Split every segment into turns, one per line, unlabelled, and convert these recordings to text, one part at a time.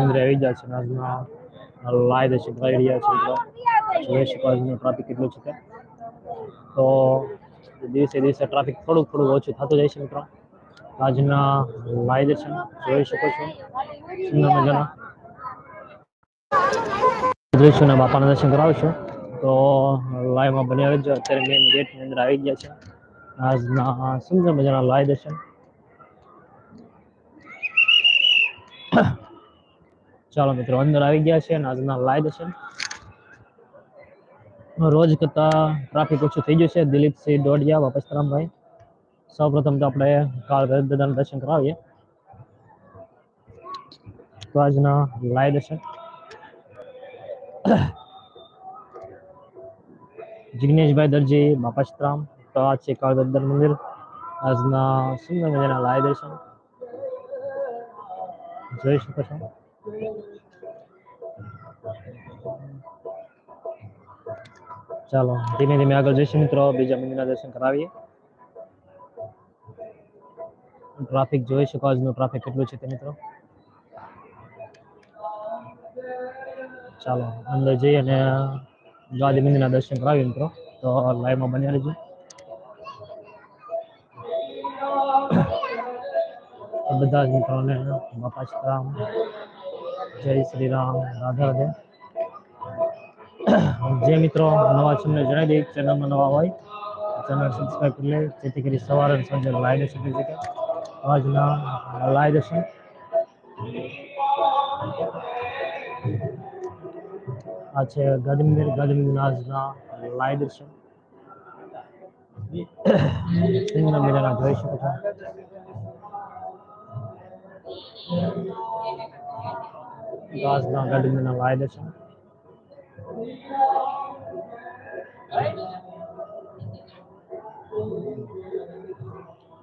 મંદિરે આવી ગયા છે. આજના લાઈવ દર્શન કરાવી રહ્યા છે જોઈ શકો આજનું ટ્રાફિક કેટલું છે તે દિવસે દિવસે ટ્રાફિક થોડુંક થોડું ઓછું થતું જાય છે મિત્રો. આજના લાઈવ દર્શન જોઈ શકો છો. સુંદર મજાના. દૃશ્યોના બાપાના દર્શન કરાવશું. તો લાઈવમાં બની આવી જ અત્યારે મેઇન ગેટની અંદર આવી ગયા છે. આજના સુંદર મજાના લાઈવ દર્શન. ચાલો મિત્રો અંદર આવી ગયા છે અને આજના લાઈવ દર્શન રોજ કરતા ટ્રાફિક ઓછું થઈ ગયું છે દિલીપસિંહ ડોડિયા વાપસરામભાઈ સૌ પ્રથમ તો આપણે કાળ દાદાના દર્શન કરાવીએ તો આજના લાઈવ દર્શન જિગ્નેશભાઈ દરજી બાપાશ્રામ તો આ છે કાળ દાદાનું મંદિર આજના સુંદર મજાના લાઈવ દર્શન જોઈ શકો છો ચાલો, ધીમે ધીમે આગળ જઈશું મિત્રો, બીજા મંદિરના દર્શન કરાવીએ. ટ્રાફિક જોઈ શકો, આજનું ટ્રાફિક કેટલું છે તે મિત્રો. ચાલો, અંદર જઈ અને ગાંધી મંદિરના દર્શન કરાવીએ મિત્રો, તો લાઈવમાં બન્યા રહેજો. બધા જ મિત્રોને બાપા શ્રીરામ જય શ્રી રામ, રાધા રાધે. જે મિત્રો નવા છે એમને જણાવી દઈએ ચેનલમાં નવા હોય ચેનલ સબસ્ક્રાઈબ કરી લે જેથી કરી સવારે અને સાંજે લાઈવ દર્શન થઈ શકે આજના લાઈવ દર્શન આ છે ગાંધી મંદિર ગાંધી મંદિરના આજના લાઈવ દર્શન સુંદર મજાના જોઈ શકો છો આજના ગાંધી મંદિરના લાઈવ દર્શન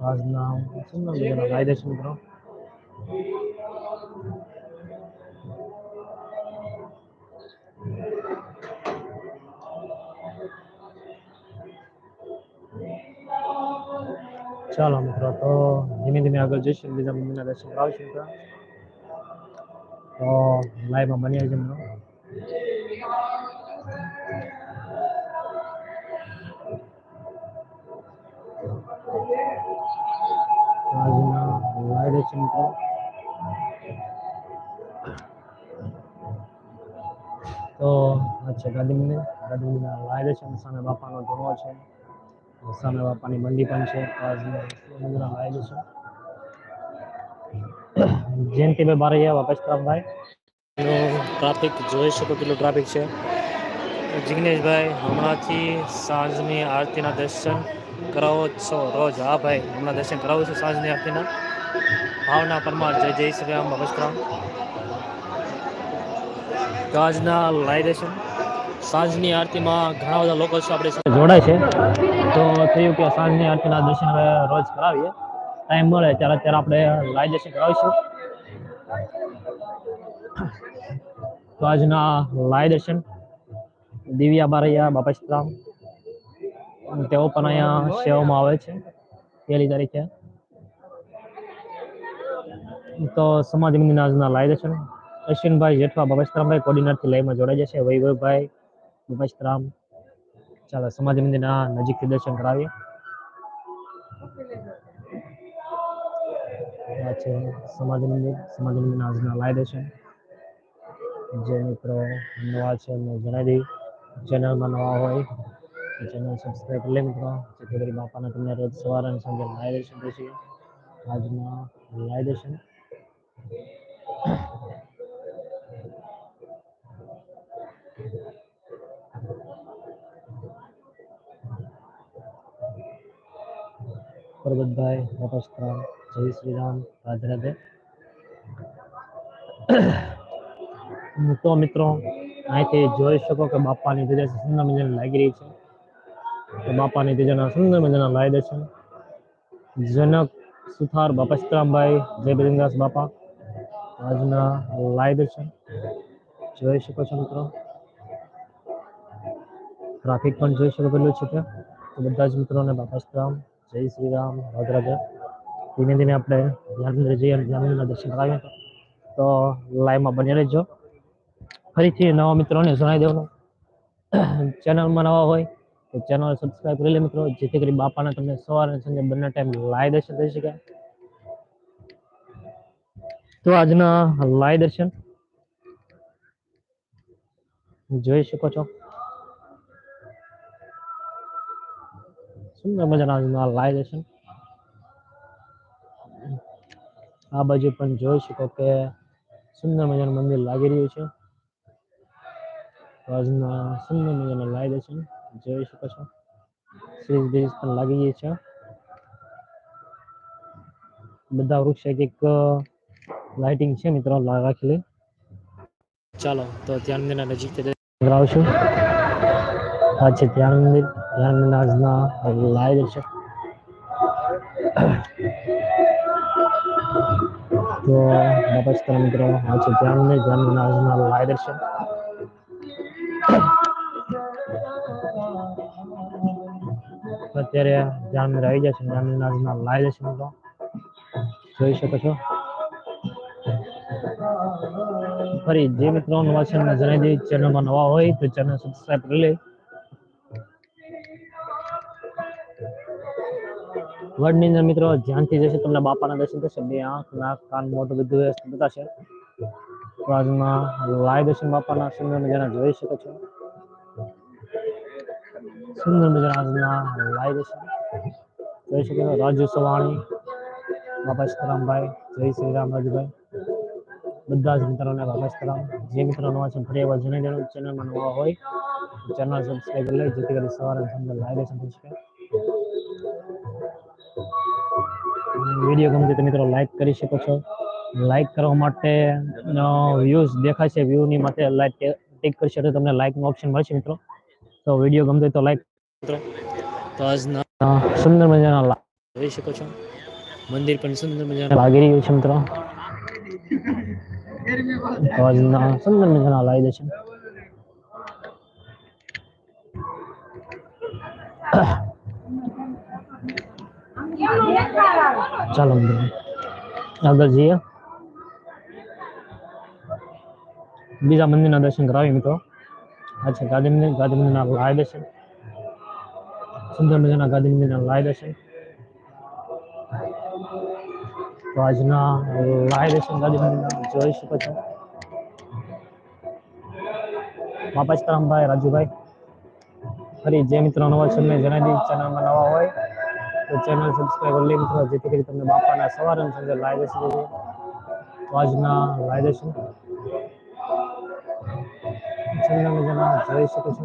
આજના સુંદર મજાના લાઈવ દર્શન મિત્રો? ચાલો મિત્રો, તો ધીમે ધીમે આગળ જઈશું બીજા મમ્મીના દર્શન કરાવીશું તો લાઈવમાં બની છે મિત્રો. આજના દર્શન મિત્રો તો આ છે મંદિર ગાંધી મંદિરના સામે બાપાનો ધોણો છે સામે બાપાની મંડી પણ છે આજના મંદિરના જયંતિભાઈ બારે ગયા બારૈયા વાપસરામભાઈ ટ્રાફિક જોઈ શકો કેટલું ટ્રાફિક છે. જિગ્નેશભાઈ, હમણાંથી સાંજની આરતીના દર્શન કરાવો છો રોજ. હા ભાઈ, હમણાં દર્શન કરાવું છું સાંજની આરતીના. ભાવના પરમાર, જય જય શ્રી રામ તો આજના લાઈ દર્શન સાંજની આરતીમાં ઘણા બધા લોકો છે, આપણે જોડાય છે. તો થયું કે સાંજની આરતીના દર્શન હવે રોજ કરાવીએ. ટાઈમ મળે ત્યારે ત્યારે આપણે લાઈ દર્શન કરાવીશું. તો આજના લાઈવ દર્શન દિવ્યા બારૈયા બાપસ્તરામ તેઓ પણ અહીંયા સેવામાં આવે છે. પહેલી તારીખે. તો સમાજ આજના લાઈવ છે. અશ્વિનભાઈ જેઠવા બાપસ્તરામભાઈ કોર્ડિનેટરથી લાઈવમાં જોડાઈ જશે. વૈભવભાઈ બાપસ્તરામ ચાલો, સમાજ મંદિરના નજીકથી દર્શન કરાવીએ. આ છે સમાજ મંદિર. સમાજ મંદિરના આજના લાઈવ દર્શન જે મિત્રો, નવા છે એમને જણાવી દઈ. ચેનલમાં નવા હોય ચેનલ સબસ્ક્રાઈબ કરી લે મિત્રો. જેથી કરી બાપાના તમને રોજ સવારે અને સાંજે લાઈવ દર્શન થશે આજના લાઈવ પરબતભાઈ નમસ્કાર જય શ્રી રામ, રાધે રાધે. તો મિત્રો, અહીંથી જોઈ શકો કે બાપાની ધજા સુંદર મજાની લાગી રહી છે. બાપાની ધજાના સુંદર મજાના લાય દર્શન જનક સુથાર બાપસ્તરામભાઈ જય બિરિંદાસ બાપા આજના લાય દર્શન જોઈ શકો છો મિત્રો. ટ્રાફિક પણ જોઈ શકો પેલું છે તો બધા જ મિત્રોને બાપસ્તરામ જય શ્રી રામ રાધે રાધે ધીમે ધીમે આપણે ધ્યાન જઈએ અને ધ્યાન દર્શન કરાવીએ. તો લાઈવમાં બની રહેજો. ફરીથી નવા મિત્રોને જણાવી દેવાનું. ચેનલમાં નવા હોય તો ચેનલ સબસ્ક્રાઇબ કરી લે મિત્રો. જેથી કરી બાપાના તમને સવાર અને સાંજે બંને ટાઈમ લાઈવ દર્શન થઈ શકે તો આજના લાઈવ દર્શન જોઈ શકો છો. સુંદર મજાના આજના લાઈવ દર્શન. આ બાજુ પણ જોઈ શકો કે સુંદર મજાનું મંદિર લાગી રહ્યું છે. આજના સુંદર મજાના લાઈવ દર્શન. જોઈ શકો છો સીરીઝ બીરીઝ પણ લાગી ગઈ છે બધા વૃક્ષ એક એક લાઇટિંગ છે મિત્રો લા- રાખેલી ચાલો તો ધ્યાન મંદિરના નજીક આવશું આ છે ધ્યાન મંદિર ધ્યાન મંદિર આજના લાઈવ દર્શન તો નમસ્કાર મિત્રો આ છે ધ્યાન મંદિર ધ્યાન મંદિર આજના લાઈવ દર્શન તો અત્યારે જામનગર આવી જશે ધ્યાન મંદિર જશે મિત્રો. જોઈ શકો છો. ફરી જે મિત્રો નવા છે જણાવી દઈએ, ચેનલમાં નવા હોય તો ચેનલ સબસ્ક્રાઈબ કરી લે. વર્ડની અંદર મિત્રો ધ્યાનથી જશે તમને બાપાના દર્શન થશે, બે આંખ, નાક, કાન, મોઢું બધું વ્યવસ્થિત બતાશે. આજના લાઈવ દર્શન બાપાના સુંદર મજાના જોઈ શકો છો. સુંદર મજાના આજના લાઈવ દર્શન જોઈ શકો છો રાજુ સવાણી બાપા સીતારામભાઈ જય શ્રી રામ રાજુભાઈ બધા જ મિત્રોને બાપા સીતારામ જે મિત્રો નવા છે ફરી એકવાર જણાવી દેવાનું ચેનલમાં નવા હોય ચેનલ સબસ્ક્રાઈબ કરી લે જેથી કરી સવારે અને સાંજે લાઈવ દર્શન થઈ શકે વિડીયો ગમતો તો મિત્રો લાઈક કરી શકો છો લાઈક કરવા માટે વ્યૂઝ દેખાશે વ્યૂની માટે લાઈક ટિક કરશે તો તમને લાઈકનું ઓપ્શન મળશે મિત્રો તો વિડીયો ગમતો હોય તો લાઈક મિત્રો તો આજના સુંદર મજાના લા- જોઈ શકો છો મંદિર પણ સુંદર મજાના લાગી રહ્યું છે મિત્રો તો આજના સુંદર મજાના લાવી દર્શન ચાલો મિત્રો આગળ જઈએ બીજા મંદિરના દર્શન કરાવીએ મિત્રો આ છે ગાંધી મંદિર ગાંધી મંદિરના લાય દર્શન સુંદર મજાના ગાંધી મંદિરના લાય દર્શન તો આજના લાય દર્શન ગાંધી મંદિરના જોઈ શકો છો બાપા સીતારામભાઈ રાજુભાઈ ફરી જે મિત્રો નવા છે એમને જણાવી દઈએ ચેનલમાં નવા હોય તો ચેનલ સબસ્ક્રાઈબ કરી લે મિત્રો જેથી કરી તમને બાપાના સવારે અને સાંજે લાઈવ દર્શન થઈ જાય. તો આજના લાઈવ દર્શન સુંદર મજાના જોઈ શકો છો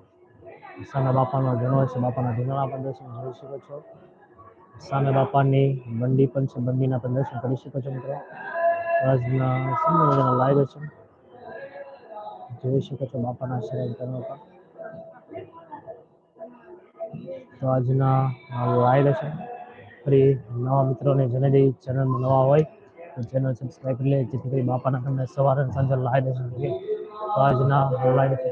સામે બાપાનો ધણો છે, બાપાના ધીનાળા પણ દર્શન કરી શકો છો. સાના બાપાની મંડી પણ છે મંદિરના પણ દર્શન કરી શકો છો મિત્રો. આજના સુંદર મજાના લાઈવ છે. જોઈ શકો છો બાપાના ધર્મ પણ તો આજના લાઈવ છે. ફરી નવા મિત્રોને જેને દઈ ચેનલમાં નવા હોય, તો ચેનલ સબસ્ક્રાઈબ કરી લે, જેથી કરી બાપાના તમને સવારે સાંજે લાઈવ દર્શન તો આજના લાઈવ હશે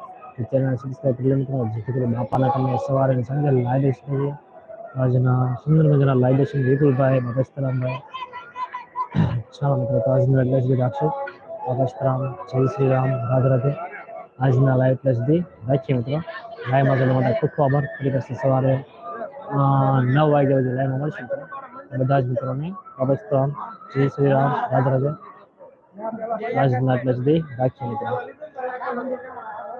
તો ચેનલ સબસ્ક્રાઈબ કરી લો મિત્રો જેથી કરી બાપાના તમને સવારે અને સાંજે લાઈવ દર્શન કરીએ આજના સુંદર મજાના લાઈવ દર્શન વિપુલભાઈ બાબસ્તરામભાઈ ચાલો મિત્રો તો આજના એટલે સુધી રાખશો બાબસ્તરામ જય શ્રી રામ રાધે રાધે આજના લાઈવ પ્લસ દી રાખીએ મિત્રો લાઈવમાં જોવા માટે ખૂબ ખૂબ આભાર ફરી પાછી સવારે અ, નવ વાગ્યા સુધી લાઈવમાં મળશે મિત્રો બધા જ મિત્રોને બાબસ્તરામ જય શ્રી રામ રાધે રાધે આજના પ્લસ દી રાખીએ મિત્રો